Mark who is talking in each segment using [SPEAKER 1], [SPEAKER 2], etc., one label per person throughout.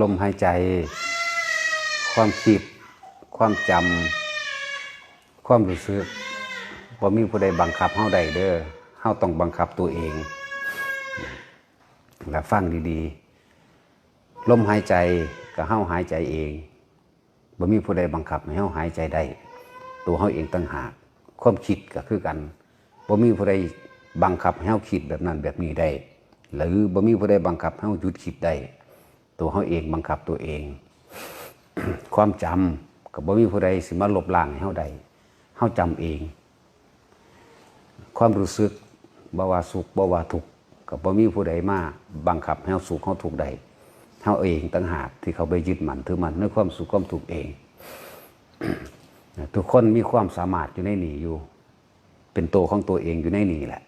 [SPEAKER 1] ลมหายใจ ความคิด ความจำความรู้สึกบ่มีผู้ใดบังคับเฮาได้เด้อเฮาต้องบังคับตัวเองแล้วฟังดีๆลมหายใจก็เฮาหายใจเองบ่มีผู้ใดบังคับให้เฮาหายใจได้ ตัวเฮาเองต่างหาก ความคิดก็คือกันบ่มีผู้ใดบังคับให้เฮาคิดแบบนั้นแบบนี้ได้ หรือบ่มีผู้ใดบังคับให้เฮาหยุดคิดได้ ตัวเฮาเองบังคับตัวเอง ความจำก็บ่มีผู้ใดสิมาลบล้างให้เฮาได้เฮาจำเอง ความรู้สึกบ่ว่าสุขบ่ว่าทุกข์ก็บ่มีผู้ใดมาบังคับให้เฮาสุขเฮาทุกข์ได้เฮาเองต่างหากที่เขาไปยึดมั่นถือมั่นในความสุขความทุกข์เอง ทุกคนมีความสามารถอยู่ในนี่อยู่ เป็นตัวของตัวเองอยู่ในนี่แหละ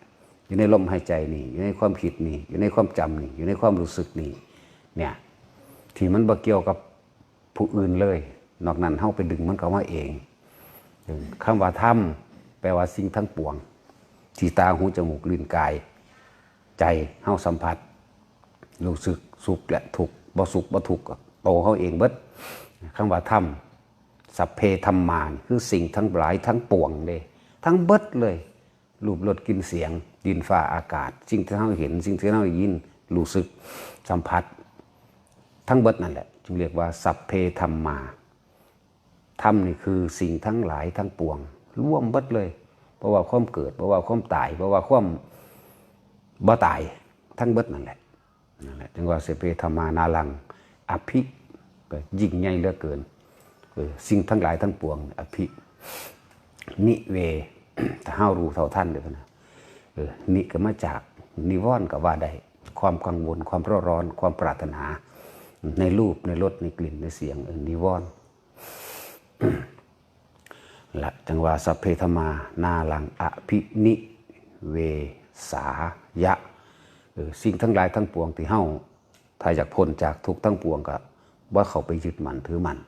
[SPEAKER 1] อยู่ในลมหายใจนี่อยู่ในความคิดนี่อยู่ในความจำนี่อยู่ในความรู้สึกนี่เนี่ย ที่มันบ่เกี่ยวกับผู้อื่นเลย นอกนั้นเฮาไปดึงมันเข้ามาเองคำว่าธรรมแปลว่าสิ่งทั้งปวงที่ตาหูจมูกลิ้นกาย ใจเฮาสัมผัสรู้สึกสุขและทุกข์บ่สุขบ่ทุกข์โตเฮาเองเบิดคำว่าธรรมสัพเพธรรมานคือสิ่งทั้งหลายทั้งปวงเลย ทั้งเบิดเลย รูปรสกลินเสียง ดินฟ้าอากาศ สิ่งที่เราเห็น สิ่งที่เราได้ยินรู้สึกสัมผัส ทั้งเบิดนั่นแหละจึงเรียกว่า สัพเพธรรมมาธรรมนี่คือสิ่งทั้งหลายทั้งปวง ร่วมเบิดเลยเพราะว่าความเกิดเพราะว่าความตายเพราะว่าความบ่ตายทั้งเบิดนั่นแหละนั่นแหละจึงว่าสัพเพธรรมานาลังอภิก็ยิ่งใหญ่เหลือเกินสิ่งทั้งหลายทั้งปวง อภินิเวถ้าห้ารู้เท่าท่านเดี๋ยวนะเออนิก็มาจากนิวรณ์ก็ว่าได้ความกังวลความร้อนร้อน ความปรารถนา ในรูปในรสในกลิ่นในเสียงนิวรณ์ละจังหวะสัพเพธมาหน้าหลังอภินิเวสายะสิ่งทั้งหลายทั้งปวงที่เฮาถ้าอยากพ้นจากทุกทั้งปวงก็ว่าเขาไปยึดมันถือมัน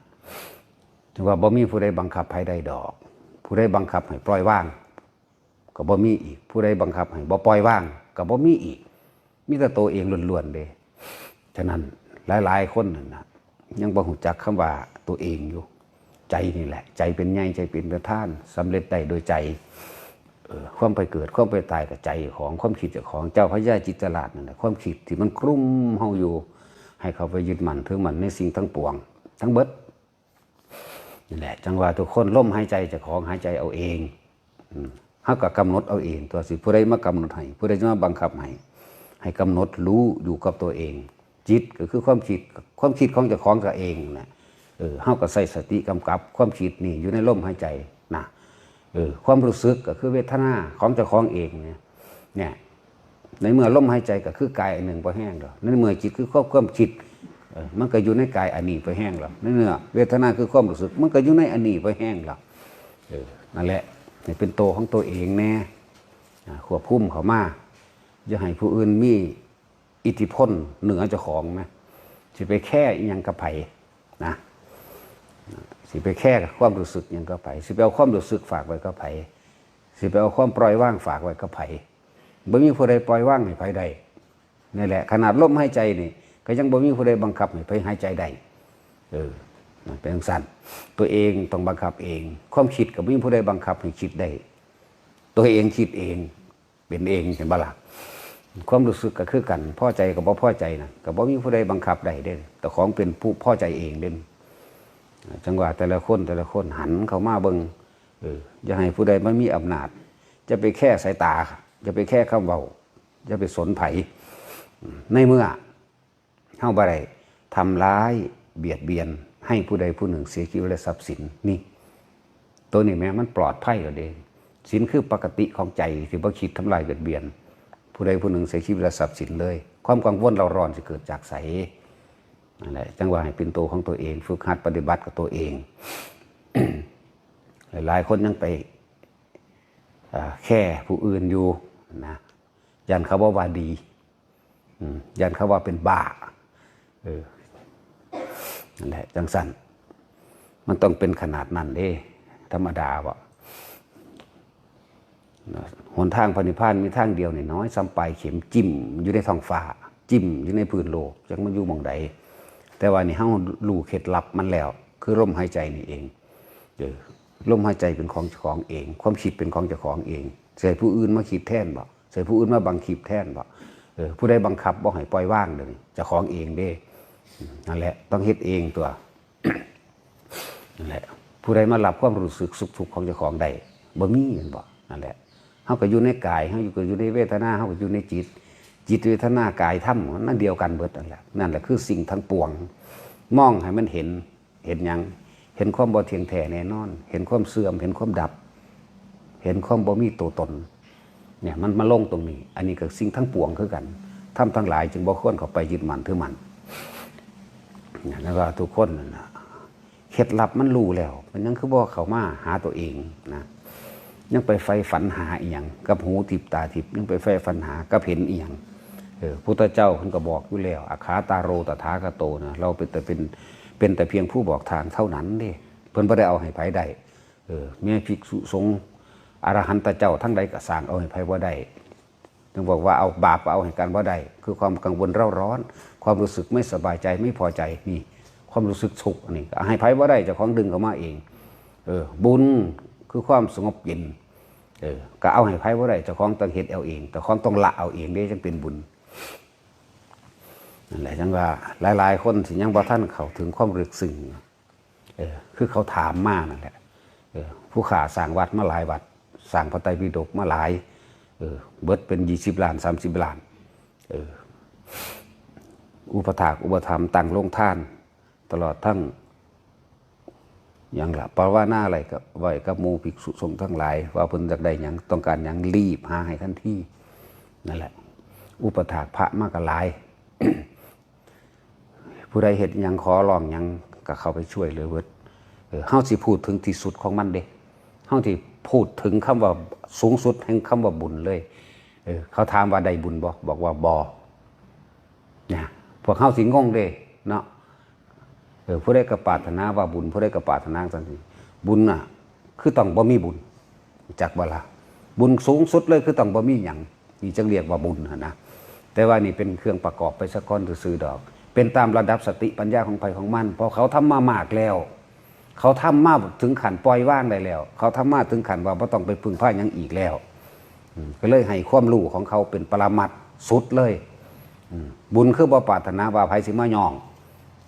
[SPEAKER 1] ถึงว่าบ่มีผู้ใดบังคับให้ได้ดอก ผู้ใดบังคับให้ปล่อยว่าง ก็บ่มีอีก ผู้ใดบังคับให้บ่ปล่อยว่าง ก็บ่มีอีก มีแต่ตัวเองล้วนๆเลยฉะนั้น หลาย ๆ คนนั่นนะยังบ่หูจักคำว่าตัวเองอยู่ ใจนี่แหละ ใจเป็นใหญ่ใจเป็นประธานสำเร็จได้โดยใจเออความไปเกิดความไปตายกับใจของความคิดเจ้าของเจ้าพระยาจิตตลาดนั่นแหละความคิดที่มันคลุ้มเฮาอยู่ ให้เขาไปยึดมั่นถือมั่นในสิ่งทั้งปวง ทั้งเบิดนี่แหละ จังหวะทุกคนล่มหายใจเจะของหายใจเอาเองอืมเฮาก็กำหนดเอาเอง ตัวสิผู้ใดมากำหนดให้ผู้ใดจะมาบังคับให้ให้กำหนดรู้อยู่กับตัวเอง จิตก็คือความคิดความคิดของเจ้าของตัวเองนะเออเฮาก็ใส่สติกำกับความคิดนี่อยู่ในลมหายใจนะเออความรู้สึกก็คือเวทนาของเจ้าของเองเนี่ยเนี่ยในเมื่อลมหายใจก็คือกายอันหนึ่งพอแห้งแล้วในเมื่อจิตคือควบความคิดมันก็อยู่ในกายอันนี้พอแห้งแล้วในเมื่อเวทนาคือความรู้สึก มันก็อยู่ในอันนี้พอแห้งแล้วเออนั่นแหละนี่เป็นโตของตัวเองแน่อ่าควบคุมเขามาอย่าให้ผู้อื่นมี อิทธิพลเหนือเจ้าของนะสิไปแค่อิหยังกับไผนะสิไปแค่ความรู้สึกอิหยังกับไผสิไปเอาความรู้สึกฝากไว้กับไผสิไปเอาความปล่อยว่างฝากไว้กับไผบ่มีผู้ใดปล่อยว่างให้ไผได้นี่แหละ ขนาดลมหายใจนี่ก็ยังบ่มีผู้ใดบังคับให้ไผหายใจได้เออมันเป็นจังซั่นตัวเองต้องบังคับเอง ความคิดก็บ่มีผู้ใดบังคับให้คิดได้ ตัวเองคิดเอง เป็นเองเห็นบ่ล่ะ ความรู้สึกก็คือกันพ่อใจกับบ่พ่อใจนะก็บ่มีผู้ใดบังคับได้เด้แต่ของเป็นผู้พ่อใจเองเด่นจังหวะแต่ละคนแต่ละคนหันเข้ามาเบิงเอออย่าให้ผู้ใดมามีอำนาจ จะไปแค่สายตาจะไปแค่คำเบาจะไปสนไผในเมื่อเฮาบ่ได้ทำร้ายเบียดเบียน ให้ผู้ใดผู้หนึ่งเสียชีวิตและทรัพย์สินนี่ ตัวนี้แม้มันปลอดภัยกว่าเดิมสินคือปกติของใจที่บ่คิดทำลายเบียดเบียน ผู้ใดผู้หนึ่งเสียชีวิตและทรัพย์สินเลย ความกังวลเราร้อนจะเกิดจากใสนั่นแหละจังหวะให้เป็นตัวของตัวเอง ฝึกหัดปฏิบัติกับตัวเอง หลายคนยังไปแค่ผู้อื่นอยู่นะยันเขาว่าว่าดียันเขาว่าเป็นบ้าเออนั่นแหละจังสันมันต้องเป็นขนาดนั้นเด้ ธรรมดาวะนะ หนทางพระนิพพานมีทางเดียวเนี่ยน้อยซ้ำไปเข็มจิ้มอยู่ในท้องฟ้า จิ้มอยู่ในพื้นโลกจังมันอยู่มองใดแต่ว่านี่เฮารู้เคล็ดลับมันแล้ว คือลมหายใจนี่เองเออลมหายใจเป็นของเจ้าของเอง ความคิดเป็นของเจ้าของเองใส่ผู้อื่นมาคิดแทนบ่ใส่ผู้อื่นมาบังคิดแทนบ่เออผู้ใดบังคับบ่ให้ปล่อยว่างเด้อนี่เจ้าของเองเด้อืมนั่นแหละ ต้องเฮ็ดเองตัวนั่นแหละผู้ใดมารับความรู้สึกสุขทุกข์ของเจ้าของได้บ่มีแม่นบ่นั่นแหละ เฮาก็อยู่ในกายเฮาอยู่ก็อยู่ในเวทนาเฮาก็อยู่ในจิต จิตเวทนากายธรรมนั่นเดียวกันเบิดนั่นแหละนั่นแหละคือสิ่งทั้งปวงมองให้มันเห็นเห็นยังเห็นความบ่เทียงแท้แน่นอน เห็นความเสื่อม เห็นความดับ เห็นความบ่มีตัวตนเนี่ยมันมาลงตรงนี้ อันนี้ก็สิ่งทั้งปวงคือกันทำทั้งหลายจึงบ่ควรเข้าไปยึดมันถือมันเนี่ยแล้วก็ทุกคนนั่นนะเคล็ดลับมันรู้แล้ว มันยังคือบ่เข้ามาหาตัวเองนะ ยังไปไฟฝันหาอีหยังกับหูทิพตาทิพยังไปไฟฝันหากับเห็นอีหยังเออพุทธเจ้าเพิ่นก็บอกอยู่แล้วอาคาตาโรตถาคโตนะเราเป็นแต่เป็นเป็นแต่เพียงผู้บอกทางเท่านั้นเด้เพิ่นบ่ได้เอาให้ไผได้เออแม่ภิกษุสงฆ์อรหันตเจ้าทั้งใดก็สร้างเอาให้ไผบ่ได้จึงบอกว่าเอาบาปเอาให้กันบ่ได้คือความกังวลเร่าร้อน ความรู้สึกไม่สบายใจไม่พอใจนี่ ความรู้สึกสุขนนี้ก็ให้ไผบ่ได้เจ้าของดึงเข้ามาเองเออบุญคือความสงบเย็น เออก็เอาให้ไพ่บ่ได้เจ้าของต้องเฮ็ดเอาเองเจ้าของต้องละเอาเองเด้จังเป็นบุญนั่นแหละจังว่า หลาย ๆ คนสิยังบ่ท่านเขาถึงความลึกซึ้งเออคือเขาถามมากนั่นแหละเออผู้ขาสร้างวัดมาหลายวัดสร้างพระไตรปิฎกมาหลายเออเบิดเป็น20ล้าน30ล้านเอออุปถากอุปถัมตั้งโรงท่าน ตลอดทั้ง อย่างละเพราะว่าหน้าอะไรก็ไหวกับมูภิกษุสงฆ์ทั้งหลาย ว่าเพิ่นจากใดหยังต้องการหยังรีบหาให้ทันทีนั่นแหละ อุปถากพระมากกหลาย ผู้ใดเห็นยังขอร้องหยังก็เข้าไปช่วยเลยเวิร์ดเฮาสิพูดถึงที่สุดของมันเด้เฮาที่พูดถึงคำว่าสูงสุดแห่งคำว่าบุญเลยเออเขาถามว่าได้บุญบ่บอกว่าบ่เนี่ยพวกเฮาสิงงเด้เนาะ เออผู้ใดกระปรารถนาว่าบุญผู้ใดกระปรารถนาสันติบุญน่ะ คือต้องบ่มีบุญจากบละบุญสูงสุดเลยคือต้องบ่มีหยังนี่จึงเรียกว่าบุญนะแต่ว่านี่เป็นเครื่องประกอบไปสักก้อนซื่อดอก เป็นตามระดับสติปัญญาของไผของมันพอเขาทำมามากแล้ว เขาทำมาถึงขันปล่อยว่างได้แล้ว เขาทำมาถึงขันว่าบ่ต้องไปพึ่งพาหยังอีกแล้วก็เลยให้ความรู้ของเขาเป็นปรมัตถ์สุดเลยบุญคือบ่ปรารถนาว่าไผสิมาย่อง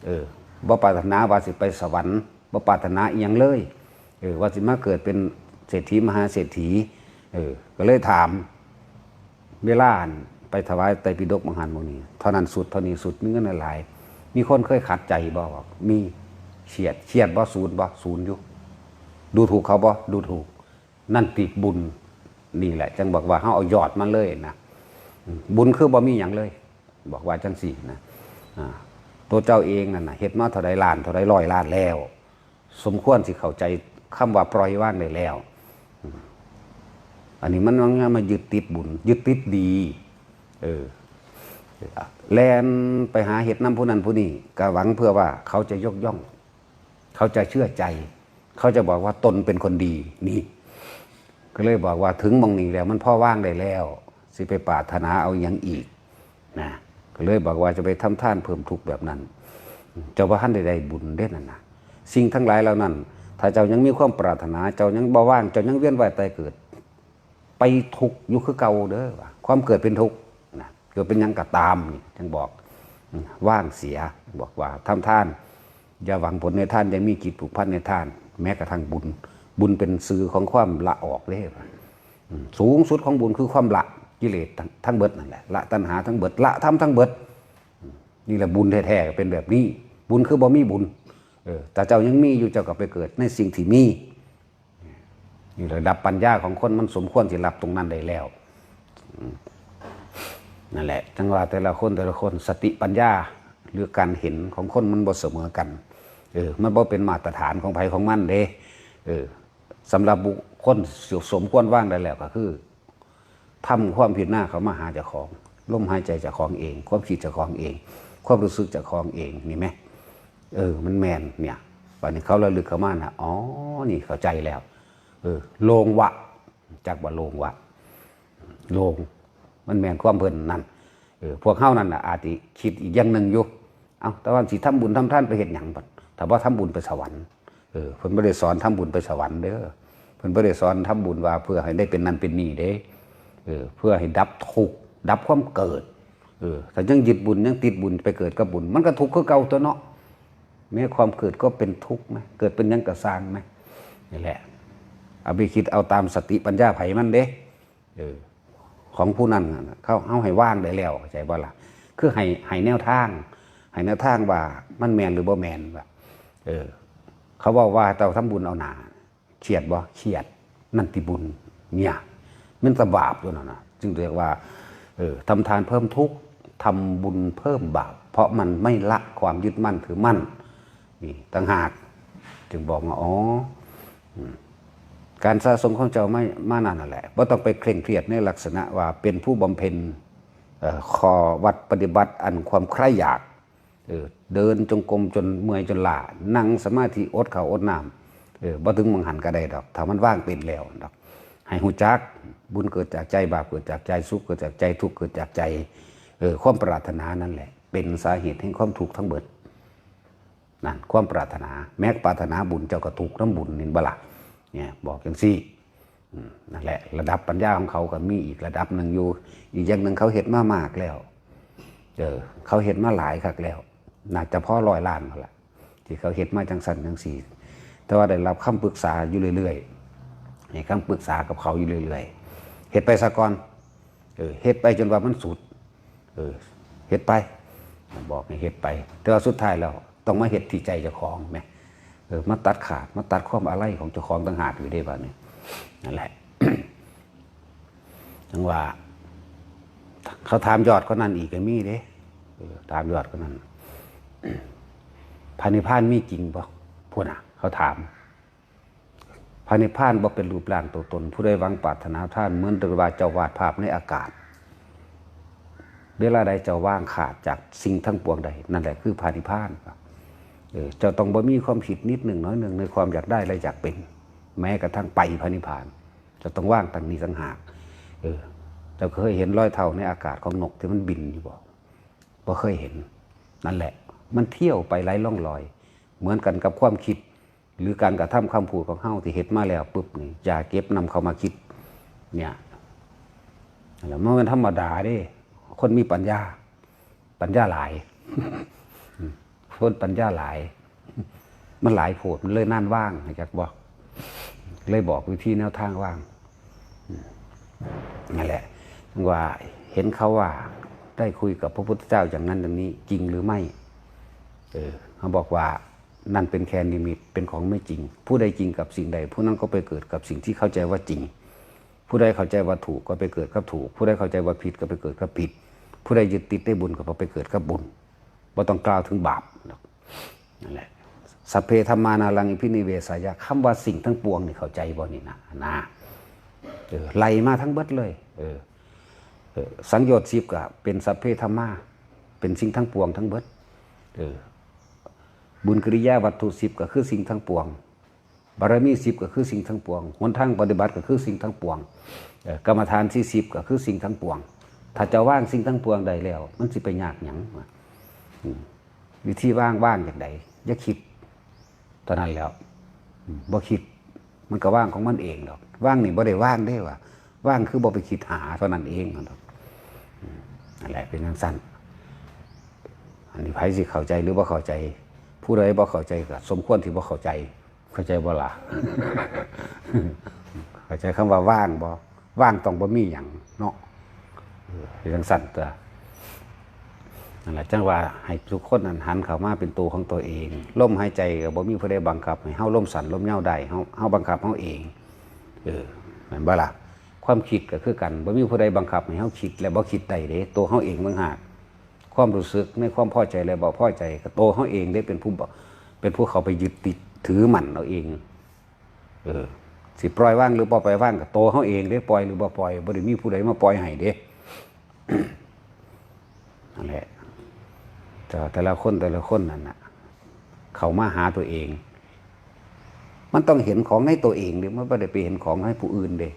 [SPEAKER 1] เออ บ่ปรารถนาว่าสิไปสวรรค์บ่ปรารถนาอีหยังเลยเออว่าสิมาเกิดเป็นเศรษฐีมหาเศรษฐีเออก็เลยถามเวลานไปถวายไตรปิฎกมหันโมนีเท่านั้นสุดเท่านี้สุดมีเงินหลาย มีคนเคยขัดใจบ่บอกมีเฉียดเฉียดบ่ศูนย์บ่ศูนย์อยู่ ดูถูกเขาบ่ดูถูก นั่นติบุญนี่แหละ จังบอกว่าเฮาเอายอดมาเลยนะบุญคือบ่มีหยังเลย บอกว่าจังสี่นะอ่า ตัวเจ้าเองนั่นนะเฮ็ดมาเท่าใดล้านเท่าใดร้อยล้านแล้ว สมควรสิเข้าใจคำว่าปล่อยว่างได้แล้ว อันนี้มันมันมายึดติดบุญยึดติดดี เออแลนไปหาเห็ดน้ำผู้นั้นผู้นี้ก็หวังเพื่อว่าเขาจะยกย่อง เขาจะเชื่อใจ เขาจะบอกว่าตนเป็นคนดีนี่ ก็เลยบอกว่าถึงมองนี้แล้ว มันพ่อว่างได้แล้ว สิไปปรารถนาเอาอย่างอีกนะ ก็เลยบอกว่าจะไปทำท่านเพิ่มทุกแบบนั้น เจ้าพระท่านใดๆบุญเด่นนั่นนะสิ่งทั้งหลายเหล่านั้น ถ้าเจ้ายังมีความปรารถนา เจ้ายังบ่ว่าง เจ้ายังเวียนว่ายตายเกิด ไปทุกอยู่คือเก่าเด้อว่าความเกิดเป็นทุกนะเกิดเป็นยังก็ตามนี่จังบอกว่างเสียบอกว่าทำท่าน อย่าหวังผลในท่านยังมีกิจผูกพันในท่าน แม้กระทั่งบุญ บุญเป็นสื่อของความละออกเลยว่าอืมสูงสุดของบุญคือความละ กิเลสทั้งเบิดนั่นแหละละตัณหาทั้งเบิดละทำทั้งเบิด นี่แหละบุญแท้ๆเป็นแบบนี้ บุญคือบ่มีบุญเออแต่เจ้ายังมีอยู่เจ้าก็ไปเกิดในสิ่งที่มีนี่ระดับปัญญาของคนมันสมควรที่รับตรงนั้นได้แล้วนั่นแหละจังว่าแต่ละคนแต่ละคนสติปัญญาหรือการเห็นของคนมันบ่เสมอกันเออมันบ่เป็นมาตรฐานของไผของมันเด้เออสำหรับบุคคลสมควรว่างได้แล้วก็คือ ทำความผิดหน้าเขามาหาเจ้าของลมหายใจจ้าของเอง ความคิดจ้าของเอง ความรู้สึกจ้าของเองนี่ไหมเออ มันแมนเนี่ยวันนี้เขาระลึกเขามานะอ๋อนี่เข้าใจแล้ว เออโลงวะจากว่าโลงวะโลงมันแมนความเพลินนั่นเออพวกเข้านั่นน่ะอาจจะคิดอีกอย่างหนึ่งอยู่เอาแต่ว่าสิทำบุญทำท่านไปเห็นหยังบัดถ้าว่าทำบุญไปสวรรค์เออเพิ่นบ่ได้สอนทำบุญไปสวรรค์เด้อเพิ่นบ่ได้สอนทำบุญว่าเพื่อให้ได้เป็นนั่นเป็นนี่เด้ เออเพื่อให้ดับทุกข์ดับความเกิดเออถ้ายังยึดบุญยังติดบุญไปเกิดกับบุญ มันก็ทุกข์คือเก่าตัวเนาะแม้ความเกิดก็เป็นทุกข์ไหมเกิดเป็นยังกระสางไหมนี่แหละเอาไปคิดเอาตามสติปัญญาไผมันเด้เออของผู้นั้นเขาเอาให้ว่างได้แล้วใจบ่ละคือให้ให้แนวทางให้แนวทางว่ามันแมนหรือบ่แมนว่าเออ เขาบอกว่าเราทำบุญเอาหนาเครียดบ่เครียดนั่นติบุญเนี่ย มันสบาปด้วยนะนะจึงเรียกว่าเออทำทานเพิ่มทุกข์ทำบุญเพิ่มบาป เพราะมันไม่ละความยึดมั่นถือมั่นนี่ต่างหากจึงบอกว่าอ๋อการสะสมของเจ้าไม่มานั่นแหละว่าต้องไปเคร่งเครียดในลักษณะว่าเป็นผู้บำเพ็ญเอ่อคอวัดปฏิบัติอันความใคร่อยากเออเดินจงกรมจนเมื่อยจนลานั่งสมาธิอดข้าวอดน้ำเออบ่ถึงมังหันก็ได้ดอกถ้ามันว่างเป็นแล้วดอก ให้หูจัก บุญเกิดจากใจบาปเกิดจากใจสุขเกิดจากใจทุกข์เกิดจากใจเออความปรารถนานั่นแหละ เป็นสาเหตุแห่งความทุกข์ทั้งเบิดนั่นความปรารถนา แม้ปรารถนาบุญเจ้าก็ถูกน้ำบุญนินบละเนี่ยบอกอย่างซี่นั่นแหละ ระดับปัญญาของเขาก็มีอีกระดับหนึ่งอยู่ อีกอย่างหนึ่งเขาเห็นมามากแล้วเออเขาเห็นมาหลายคักแล้วน่าจะพ่อร้อยล้านแล้วล่ะที่เขาเห็นมาจังสันจังสี่แต่ว่าได้รับคำปรึกษาอยู่เรื่อยๆ ให้คำปรึกษากับเขาอยู่เรื่อยๆเฮ็ดไปสะก่อนเออเฮ็ดไปจนว่ามันสุดเออเฮ็ดไปบอกให้เฮ็ดไป แต่ว่าสุดท้ายแล้วต้องมาเฮ็ดที่ใจเจ้าของแหมเออมาตัดขาดมาตัดความอะไรของเจ้าของต่างหากอยู่ได้บ้านี่นั่นแหละจังว่า เขาถามยอดก็นั่นอีกก็มีเด้เออถามยอดก็นั่นพระนิพานมีจริงบ่พวกน่ะ เขาถาม พระนิพพานบ่เป็นรูปร่างตัวตน ผู้ใดหวังปรารถนาท่านเหมือนตว่าเจ้าวาดภาพในอากาศ เวลาใดเจ้าว่างขาดจากสิ่งทั้งปวงใด นั่นแหละคือพานิพพานเออจ้าต้องบ่มีความผิดนิดหนึ่งน้อยหนึ่งในความอยากได้และอยากเป็น แม้กระทั่งไปพานิพพาน จะต้องว่างตั้งนี้ตั้งหากเออเจ้าเคยเห็นรอยเท่าในอากาศของนกที่มันบินอยู่บ่บ่เคยเห็น นั่นแหละ มันเที่ยวไปไร้ล่องลอย เหมือนกันกับความคิด หรือการกระทำคำพูดของเฮาที่เฮ็ดมาแล้วปุ๊บนี่อย่าเก็บนำเขามาคิด เนี่ยแล้วมันธรรมดาเด้ คนมีปัญญา ปัญญาหลายคนปัญญาหลาย มันหลายโผดมันเลยน่านว่างนะครับบอก เลยบอกวิธีแนวทางว่างนั่นแหละว่าเห็นเขาว่าได้คุยกับพระพุทธเจ้าอย่างนั้นอย่างนี้ จริงหรือไม่ เออเขาบอกว่า นั่นเป็นแค่นิมิตเป็นของไม่จริง ผู้ใดจริงกับสิ่งใด ผู้นั้นก็ไปเกิดกับสิ่งที่เข้าใจว่าจริง ผู้ใดเข้าใจว่าถูกก็ไปเกิดกับถูก ผู้ใดเข้าใจว่าผิดก็ไปเกิดกับผิด ผู้ใดยึดติดได้บุญก็ไปเกิดกับบุญบ่ต้องกล่าวถึงบาปนั่นแหละสัพเพธรรมานารังอิพินิเวสายะคำว่าสิ่งทั้งปวงนี่เข้าใจบ่นี่นะนะเออไล่มาทั้งเบิดเลยเออเออสังโยชน์สิบก็เป็นสัพเพธรรมาเป็นสิ่งทั้งปวงทั้งเบิดเออ บุญกิริยาวัตถุสิบก็คือสิ่งทั้งปวง บารมีสิบก็คือสิ่งทั้งปวงหนทางปฏิบัติก็คือสิ่งทั้งปวงกรรมฐานที่สิบก็คือสิ่งทั้งปวง ถ้าจะว่างสิ่งทั้งปวงใดแล้ว มันสิไปยากหยังวิธีว่างว่างอย่างใดอย่าคิดตอนนั้นแล้วอืมบ่คิดมันก็ว่างของมันเองดอกว่างนี่บ่ได้ว่างได้ว่าว่างคือบ่ไปคิดหาเท่านั้นเองนั่นดอกนั่นแหละเป็นสั้นอันนี้ไผสิเข้าใจหรือบ่เข้าใจ ผู้ใดบ่เข้าใจก็สมควรที่บ่เข้าใจ เข้าใจบ่ล่ะเข้าใจคำว่าว่างบ่ว่างต้องบ่มีหยังเนาะเออเป็นจังสั่นตัวนั่นแหละจังว่าให้ทุกคนนั้นหันเข้ามาเป็นตัวของตัวเองลมหายใจก็บ่มีผู้ใดบังคับให้เฮาลมสั่นลมเหย้าได้เฮาเฮาบังคับเฮาเองเออแม่นบ่ล่ะความคิดก็คือกันบ่มีผู้ใดบังคับให้เฮาคิด และบ่คิดได้เด้ตัวเฮาเองต่างหาก ความรู้สึกในความพอใจและบ่พอใจก็โตเขาเองได้เป็นผู้เป็นผู้เขาไปยึดติดถือหมันเอาเอง เออสิปล่อยว่างหรือบ่ปล่อยว่างก็โตเขาเองได้ปล่อยหรือบ่ปล่อยบ่ได้มีผู้ใดมาปล่อยให้เด้นั่นแหละแต่แต่ละคนแต่ละคนนั่นน่ะ เขามาหาตัวเอง มันต้องเห็นของในตัวเองเด้มันบ่ได้ไปเห็นของให้ผู้อื่นเด้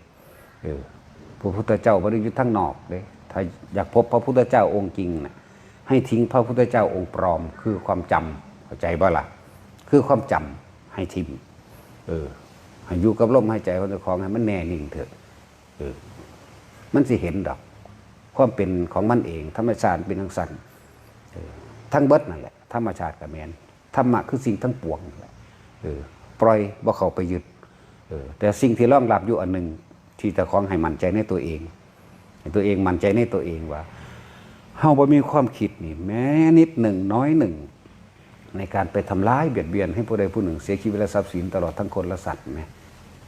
[SPEAKER 1] เออพระพุทธเจ้าบ่ได้อยู่ทั้งนอกเด้ถ้าอยากพบพระพุทธเจ้าองค์จริงน่ะ ให้ทิ้งพระพุทธเจ้าองค์ปลอม คือความจำเข้าใจบ่ล่ะ คือความจำให้ทิ้งเออให้อยู่กับลมหายใจของเจ้าของให้มันแน่นิ่งเถอะเออมันสิเห็นดอก ความเป็นของมันเอง ธรรมชาติเป็นทั้งสันเออทั้งเบิดนั่นแหละธรรมชาติกับแมนธรรมะคือสิ่งทั้งปวงแหละเออปล่อยบ่เขาไปยึดเออแต่สิ่งที่รองรับอยู่อันหนึ่งที่จะของให้มั่นใจในตัวเองให้ตัวเองมั่นใจในตัวเองว่า เฮาบ่มีความคิดนี่ แม้นิดหนึ่งน้อยหนึ่ง ในการไปทำร้ายเบียดเบียนให้ผู้ใดผู้หนึ่งเสียชีวิตและทรัพย์สินตลอดทั้งคนและสัตว์ไหม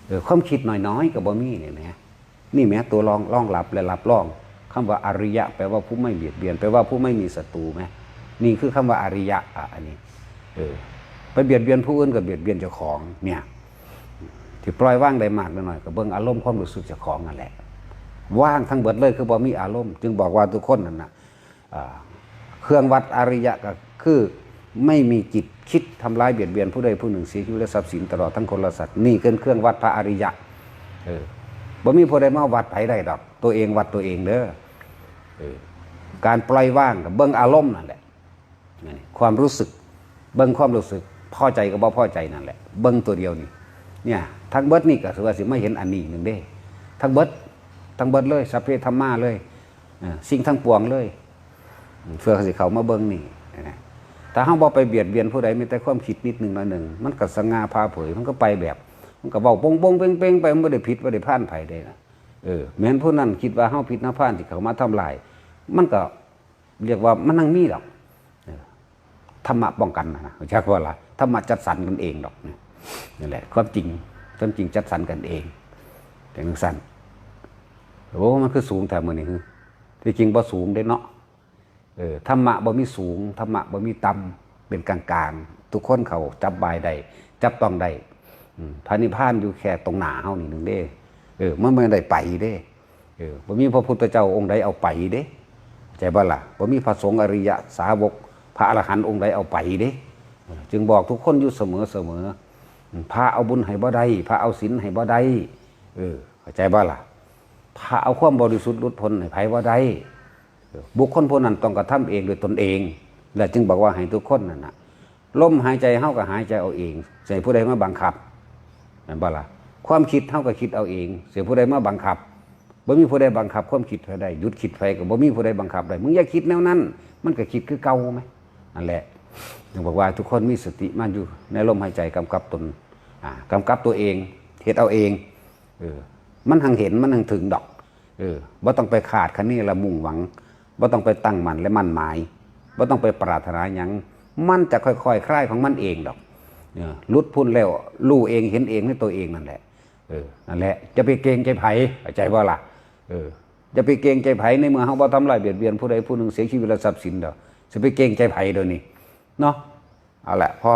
[SPEAKER 1] เออความคิดน้อยๆกับบ่มีเนี่ยนะนี่แม้ตัวรองรองรับและรับรองคำว่าอริยะ แปลว่าผู้ไม่เบียดเบียนแปลว่าผู้ไม่มีศัตรูไหมนี่คือคำว่าอริยะอะอันนี้ เออไปเบียดเบียนผู้อื่นกับเบียดเบียนเจ้าของเนี่ยที่ปล่อยว่างได้มากหน่อยก็เบิ่งอารมณ์ความรู้สึกเจ้าของนั่นแหละว่างทั้งเบิดเลยคือบ่มีอารมณ์ จึงบอกว่าทุกคนนั่นนะอ่า เครื่องวัดอริยะก็คือไม่มีจิตคิดทำร้ายเบียดเบียนผู้ใดผู้หนึ่งเสียชีวิตและทรัพย์สินตลอดทั้งคนและสัตว์นี่คือเครื่องวัดพระอริยะเออบ่มีผู้ใดมาวัดไผได้ดอก ตัวเองวัดตัวเองเด้อเออการปล่อยว่างกับเบิ่งอารมณ์นั่นแหละความรู้สึก เบิ่งความรู้สึกพอใจกับบ่พอใจนั่นแหละ เบิ่งตัวเดียวนี่เนี่ยทั้งเบิดนี่ก็ถือว่าสิไม่เห็นอันนี้หนึ่งเด้ ทั้งเบิดทั้งเบิดเลยสัพเพธรรมาเลยสิ่งทั้งปวงเลย เพื่อสิเขามาเบิ่งนี่นะถ้าเฮาบ่ไปเบียดเบียนผู้ใดมีแต่ความคิดนิดหนึ่งน้อยหนึ่งมันก็สง่าพาเผยมันก็ไปแบบ มันก็เว้าปงปงเป้งเป้งไปมันบ่ได้ผิดบ่ได้พลาดไผได้นะเออแม้นผู้นั้นคิดว่าเฮาผิดนะพลาดที่เขามาทำลาย มันก็เรียกว่ามันนั่งมีดอกธรรมะป้องกันนะใช่ว่าละธรรมะจัดสรรกันเองดอกนะนั่นแหละความจริงความจริงจัดสรรกันเองแต่นังสั้นโอ้มันคือสูงแต่มือนี่คือที่จริงบ่สูงได้เนาะ เออธรรมะบ่มีสูงธรรมะบ่มีต่ำเป็นกลางๆ ทุกคนเขาจับบายได้จับต้องได้พระนิพพานอยู่แค่ตรงหนาเฮานี่หนึ่งเด้ เออมันไม่ได้ไปเด้เออบ่มีพระพุทธเจ้าองค์ใดเอาไปเด้ใจบ่ล่ะบ่มีพระสงฆ์อริยะสาวก พระอรหันต์องค์ใดเอาไปเด้จึงบอกทุกคนอยู่เสมอเสมอพระเอาบุญให้บ่ได้พระเอาศีลให้บ่ได้เออเข้าใจบ่ล่ะพระเอาความบริสุทธิ์หลุดพ้นให้ไผบ่ได้ บุคคลผู้นั้นต้องกระทำเองโดยตนเอง และจึงบอกว่าให้ทุกคนนั่นนะลมหายใจเฮาก็หายใจเอาเองใส่ผู้ใดมาบังคับแม่นบ่ล่ะความคิดเฮาก็คิดเอาเองเสียผู้ใดมาบังคับบ่มีผู้ใดบังคับ ความคิดไฟได้หยุดคิดไฟก็บ่มีผู้ใดบังคับได้มึงอย่าคิดแนวนั้น มันก็คิดคือเก่าไหมนั่นแหละถึงบอกว่าทุกคนมีสติมันอยู่ในลมหายใจกำกับตนอ่ากำกับตัวเองเฮ็ดเอาเองเออมันหังเห็นมันหังถึงดอกเออบ่ต้องไปขาดคันนี้ละมุ่งหวัง บ่ต้องไปตั้งมันและมั่นหมายบ่ต้องไปปรารถนาหยังมันจะค่อยๆคคลายของมันเองดอกเออลุดพ้นแล้วรู้เองเห็นเองในตัวเองนั่นแหละเออนั่นแหละ จะไปเกงใจไผเข้าใจว่าล่ะเออจะไปเกงใจไผ่ในเมื่อเฮาบ่ทำลายเบียดเบียนผู้ใดผู้หนึ่งเสียชีวิตและทรัพย์สินเด้อจะไปเกงใจไผ่เดี๋ยวนี้เนาะเอาละพอ